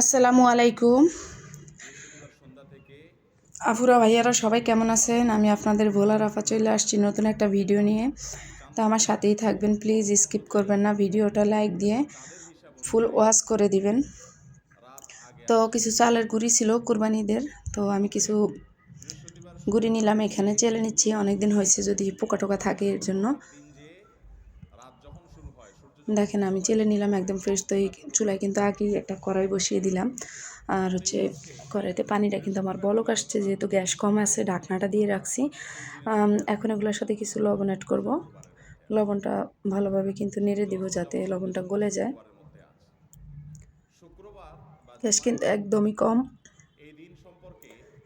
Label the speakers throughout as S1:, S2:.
S1: আসসালামু আলাইকুম। আফুরা ভাইয়ারা সবাই কেমন আছেন? আমি আপনাদের ভোলা রাফা চলে আসছি নতুন একটা ভিডিও নিয়ে। তো আমার সাথেই থাকবেন, প্লিজ স্কিপ করবেন না। ভিডিওটা লাইক দিয়ে ফুল ওয়াশ করে দিবেন। তো কিছু চালের গুঁড়ি ছিল কুরবানিদের, তো আমি কিছু গুঁড়ি নিলাম। এখানে চেলে নিচ্ছি অনেক দিন হয়েছে যদি পোকা টোকা থাকে এর জন্য। দেখেন আমি চেলে নিলাম একদম ফ্রেশ তো এই চুলায় কিন্তু আগেই একটা কড়াই বসিয়ে দিলাম। আর হচ্ছে কড়াইতে পানিটা কিন্তু আমার বলক আসছে, যেহেতু গ্যাস কম আছে, ঢাকনাটা দিয়ে রাখছি। এখন এগুলোর সাথে কিছু লবণ অ্যাড করব। লবণটা ভালোভাবে কিন্তু নেড়ে দিব যাতে লবণটা গলে যায়। গ্যাস কিন্তু একদমই কম।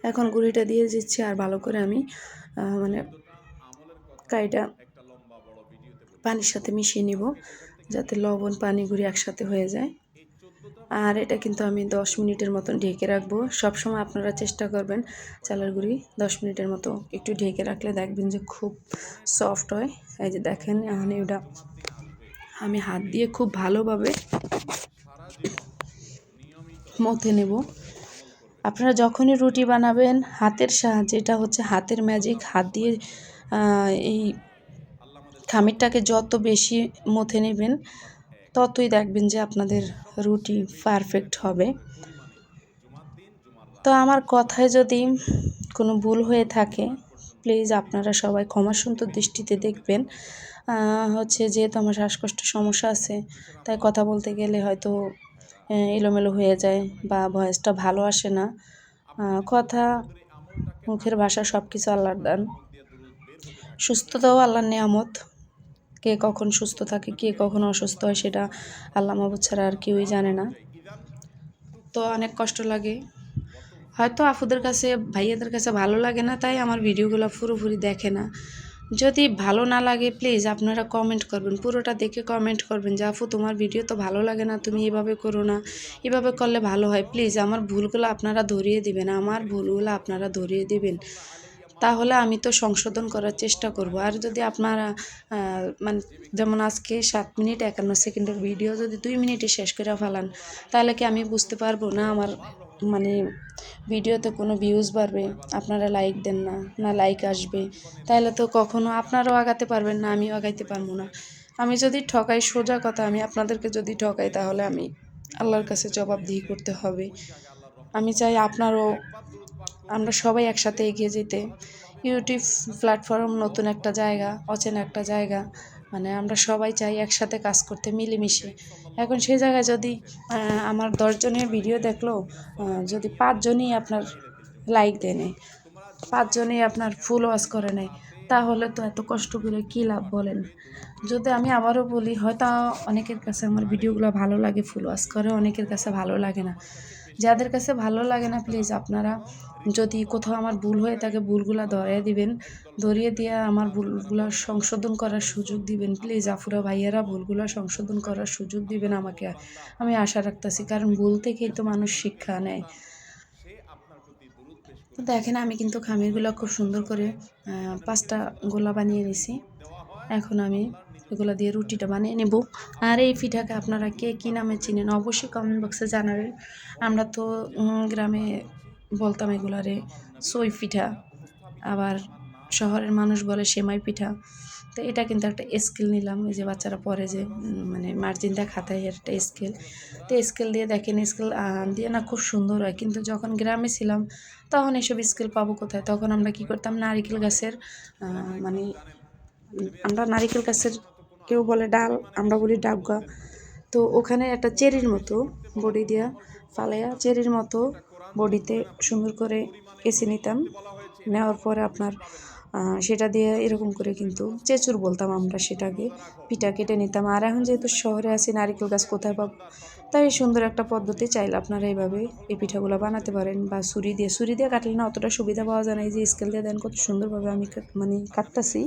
S1: এখন গুঁড়িটা দিয়ে দিচ্ছি আর ভালো করে আমি মানে কাইটা পানির সাথে মিশিয়ে নিব। যাতে লবণ, পানি, গুঁড়ি একসাথে হয়ে যায়। আর এটা কিন্তু আমি দশ মিনিটের মতন ঢেকে রাখব। সবসময় আপনারা চেষ্টা করবেন চালের গুঁড়ি দশ মিনিটের মতো একটু ঢেকে রাখলে দেখবেন যে খুব সফট হয়। এই যে দেখেন, এখন এটা আমি হাত দিয়ে খুব ভালোভাবে মথে নেব। আপনারা যখনই রুটি বানাবেন, হাতের সাহায্যে, এটা হচ্ছে হাতের ম্যাজিক হাত দিয়ে এই খামিরটাকে যত বেশি মথে নেবেন, ততই দেখবেন যে আপনাদের রুটি পারফেক্ট হবে। তো আমার কথায় যদি কোনো ভুল হয়ে থাকে প্লিজ আপনারা সবাই ক্ষমাসুন্দর দৃষ্টিতে দেখবেন। হচ্ছে যেহেতু আমার শ্বাসকষ্ট সমস্যা আছে, তাই কথা বলতে গেলে হয়তো এলোমেলো হয়ে যায় বা ভয়েসটা ভালো আসে না। কথা মুখের ভাষা সব কিছু আল্লাহর দান। সুস্থতাও আল্লাহর নিয়ামত। কে কখন সুস্থ থাকে, কে কখন অসুস্থ হয় সেটা আল্লাহ মাহবুদ ছাড়া আর কেউই জানে না। তো অনেক কষ্ট লাগে। হয়তো আফুদের কাছে, ভাইয়াদের কাছে ভালো লাগে না, তাই আমার ভিডিওগুলো পুরোপুরি দেখে না। যদি ভালো না লাগে প্লিজ আপনারা কমেন্ট করবেন, পুরোটা দেখে কমেন্ট করবেন যে আফু তোমার ভিডিও তো ভালো লাগে না, তুমি এভাবে করো না, এভাবে করলে ভালো হয়। প্লিজ আমার ভুলগুলো আপনারা ধরিয়ে দিবেন, আমার ভুলগুলো আপনারা ধরিয়ে দিবেন। তাহলে আমি তো সংশোধন করার চেষ্টা করব। আর যদি আপনারা মানে যেমন আজকে সাত মিনিট একান্ন সেকেন্ডের ভিডিও যদি দুই মিনিটে শেষ করে ফেলান, তাহলে কি আমি বুঝতে পারব না আমার মানে ভিডিওতে কোনো ভিউজ বাড়বে, আপনারা লাইক দেন না না লাইক আসবে? তাহলে তো কখনো আপনারাও আগাতে পারবেন না, আমিও আগাইতে পারব না। আমি যদি ঠকাই সোজা কথা, আমি আপনাদেরকে যদি ঠকাই, তাহলে আমি আল্লাহর কাছে জবাবদিহি করতে হবে। আমি চাই আপনারও আমরা সবাই একসাথে এগিয়ে যেতে। ইউটিউব প্ল্যাটফর্ম নতুন একটা জায়গা, অচেনা একটা জায়গা মানে আমরা সবাই চাই একসাথে কাজ করতে মিলেমিশে। এখন সেই জায়গায় যদি আমার দশজনের ভিডিও দেখল যদি পাঁচজনই আপনার লাইক দেয় নেয় পাঁচজনই আপনার ফুল ওয়াশ করে নেয় তাহলে তো এত কষ্ট করে কী লাভ বলেন? যদি আমি আবারও বলি, হয়তো অনেকের কাছে আমার ভিডিওগুলো ভালো লাগে ফুল ওয়াশ করে অনেকের কাছে ভালো লাগে না। যাদের কাছে ভালো লাগে না প্লিজ আপনারা যদি কোথাও আমার ভুল হয়ে থাকে, ভুলগুলো ধরিয়ে দিবেন। ধরিয়ে দিয়ে আমার ভুলগুলো সংশোধন করার সুযোগ দিবেন। প্লিজ আফুরা ভাইয়েরা, ভুলগুলো সংশোধন করার সুযোগ দিবেন আমাকে। আমি আশা রাখতেছি, কারণ ভুল থেকেই তো মানুষ শিক্ষা নেয়। তো দেখেন আমি কিন্তু খামিরগুলো খুব সুন্দর করে পাঁচটা গোলা বানিয়ে নিছি। এখন আমি এগুলো দিয়ে রুটিটা বানিয়ে নেব। আর এই পিঠাকে আপনারা কে কী নামে চিনেন অবশ্যই কমেন্ট বক্সে জানাবেন। আমরা তো গ্রামে বলতাম এগুলারে সই পিঠা, আবার শহরের মানুষ বলে সেমাই পিঠা। তো এটা কিন্তু একটা স্কেল নিলাম। ওই যে বাচ্চারা পরে যে মানে মার্জিনটা খাতায় এর একটা স্কেল তো স্কেল দিয়ে দেখেন স্কেল দিয়ে না খুব সুন্দর হয়। কিন্তু যখন গ্রামে ছিলাম, তখন এসব স্কেল পাবো কোথায়? তখন আমরা কি করতাম? নারিকেল গাছের মানে আমরা নারিকেল গাছের কেউ বলে ডাল, আমরা বলি ডাবগা। তো ওখানে একটা চেরির মতো বডি দিয়া ফালাইয়া, চেরির মতো বডিতে সুন্দর করে কেসে নিতাম। নেওয়ার পরে আপনার সেটা দিয়ে এরকম করে কিন্তু চেচুর বলতাম আমরা সেটাকে, পিঠা কেটে নিতাম। আর এখন যেহেতু শহরে আছি, নারিকেল গাছ কোথায় পাব? তাই সুন্দর একটা পদ্ধতি, চাইলে আপনারা এইভাবে এই পিঠাগুলো বানাতে পারেন বা ছুরি দিয়ে। ছুরি দিয়ে কাটলে না অতটা সুবিধা পাওয়া যায় না, এই যে স্কেল দিয়ে দেন, কত সুন্দরভাবে আমি মানে কাটতাছি।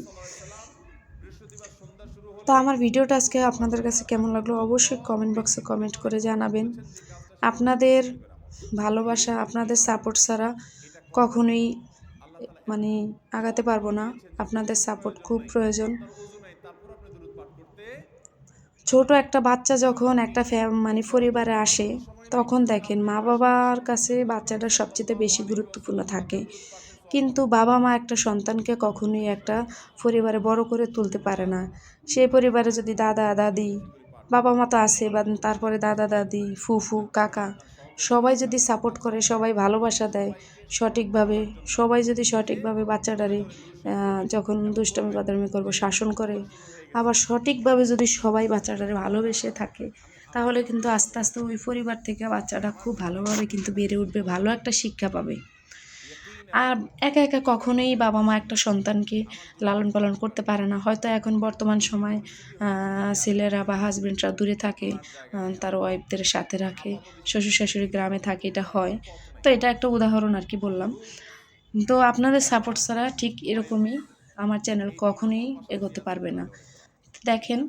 S1: তা আমার ভিডিওটা আজকে আপনাদের কাছে কেমন লাগল অবশ্যই কমেন্ট বক্সে কমেন্ট করে জানাবেন। আপনাদের ভালোবাসা, আপনাদের সাপোর্ট ছাড়া কখনোই মানে আগাতে পারব না। আপনাদের সাপোর্ট খুব প্রয়োজন। ছোট একটা বাচ্চা যখন একটা মানে পরিবারে আসে, তখন দেখেন মা বাবার কাছে বাচ্চাটা সবচেয়ে বেশি গুরুত্বপূর্ণ থাকে। কিন্তু বাবা মা একটা সন্তানকে কখনোই একটা পরিবারে বড় করে তুলতে পারে না। সেই পরিবারে যদি দাদা, দাদি বাবা মা তো আছে, বা তারপরে দাদা, দাদি, ফুফু, কাকা সবাই যদি সাপোর্ট করে, সবাই ভালোবাসা দেয় সঠিকভাবে, সবাই যদি সঠিকভাবে বাচ্চাটারে যখন দুষ্টমি বাদামি করব, শাসন করে, আবার সঠিকভাবে যদি সবাই বাচ্চাটারে ভালোবেসে থাকে, তাহলে কিন্তু আস্তে আস্তে ওই পরিবার থেকে বাচ্চাটা খুব ভালোভাবে কিন্তু বেড়ে উঠবে, ভালো একটা শিক্ষা পাবে। আর একা একা কখনোই বাবা মা একটা সন্তানকে লালন পালন করতে পারে না। হয়তো এখন বর্তমান সময় ছেলেরা বা হাজবেন্ডরা দূরে থাকে তার ওয়াইফদের সাথে রাখে শ্বশুর শাশুড়ি গ্রামে থাকে, এটা হয়। তো এটা একটা উদাহরণ আর কি বললাম। তো আপনাদের সাপোর্ট ছাড়া ঠিক এরকমই আমার চ্যানেল কখনোই এগোতে পারবে না। দেখেন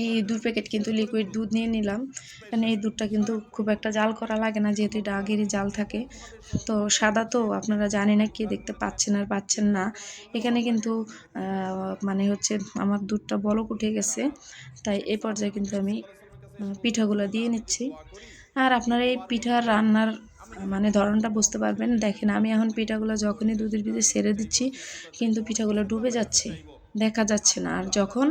S1: এই দু প্যাকেট কিন্তু লিকুইড দুধ নিয়ে নিলাম। কারণ এই দুধটা কিন্তু খুব একটা জাল করা লাগে না, যেহেতু এটা আগেরই জাল থাকে। তো সাদা তো আপনারা জানি না কে দেখতে পাচ্ছেন আর পাচ্ছেন না। এখানে কিন্তু মানে হচ্ছে আমার দুধটা বলক উঠে গেছে। তাই এই পর্যায়ে কিন্তু আমি পিঠাগুলো দিয়ে নিচ্ছি। আর আপনারা এই পিঠার রান্নার মানে ধরনটা বুঝতে পারবেন। দেখেন আমি এখন পিঠাগুলো যখনই দুধের ভিতরে সেরে দিচ্ছি, কিন্তু পিঠাগুলো ডুবে যাচ্ছে। দেখা যাচ্ছে না। আর যখন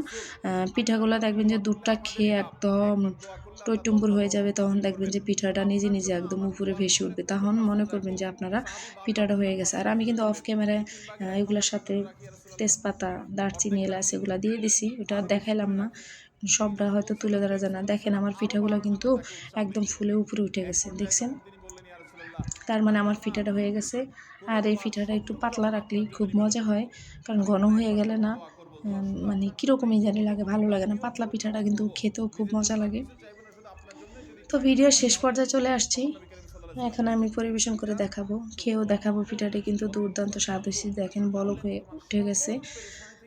S1: পিঠাগুলো দেখবেন যে দুধটা খেয়ে একদম টইটুম্বুর হয়ে যাবে, তখন দেখবেন যে পিঠাটা নিজে নিজে একদম উপরে ভেসে উঠবে। তখন মনে করবেন যে আপনারা পিঠাটা হয়ে গেছে। আর আমি কিন্তু অফ ক্যামেরায় এগুলোর সাথে তেজপাতা, দারচিনি, এলাচ এগুলো দিয়ে দিছি। ওটা দেখাইলাম না। সবটা হয়তো তুলে ধরা যায় না। দেখেন আমার পিঠাগুলো কিন্তু একদম ফুলে উপরে উঠে গেছে। দেখছেন? তার মানে আমার পিঠাটা হয়ে গেছে। আর এই পিঠাটা একটু পাতলা রাখলেই খুব মজা হয়, কারণ ঘন হয়ে গেলে না মানে কীরকমই জানি লাগে, ভালো লাগে না। পাতলা পিঠাটা কিন্তু খেতেও খুব মজা লাগে। তো ভিডিও শেষ পর্যায়ে চলে আসছি। এখন আমি পরিবেশন করে দেখাবো, খেয়েও দেখাবো পিঠাটা কিন্তু দুর্দান্ত স্বাদ দেখেন বলক হয়ে উঠে গেছে।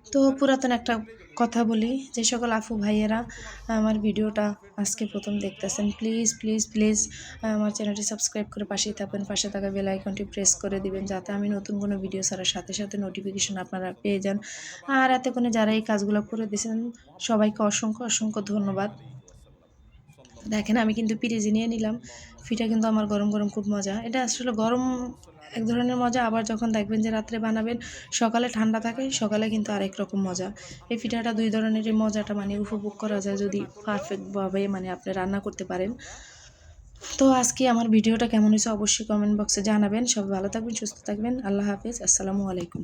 S1: তো পুরাতন একটা কথা বলি, যে সকল আফু ভাইয়েরা আমার ভিডিওটা আজকে প্রথম দেখতেছেন প্লিজ প্লিজ প্লিজ আমার চ্যানেলটি সাবস্ক্রাইব করে পাশেই থাকবেন, পাশে থাকা বেল আইকনটি প্রেস করে দিবেন, যাতে আমি নতুন কোনো ভিডিও ছাড়ার সাথে সাথে নোটিফিকেশন আপনারা পেয়ে যান। আর এতে করে যারা এই কাজগুলো করে দিয়েছেন, সবাইকে অসংখ্য অসংখ্য ধন্যবাদ। দেখেন, আমি কিন্তু পিরিজি নিয়ে নিলাম, ফিটা কিন্তু আমার গরম গরম খুব মজা। এটা আসলে গরম এক ধরনের মজা। আবার যখন দেখবেন যে রাত্রে বানাবেন, সকালে ঠান্ডা থাকে, সকালে কিন্তু আরেক রকম মজা। এই পিঠাটা দুই ধরনের এই মজাটা মানে উপভোগ করা যায় যদি পারফেক্টভাবে মানে আপনি রান্না করতে পারেন। তো আজকে আমার ভিডিওটা কেমন হয়েছে অবশ্যই কমেন্ট বক্সে জানাবেন। সব ভালো থাকবেন, সুস্থ থাকবেন। আল্লাহ হাফিজ। আসসালামু আলাইকুম।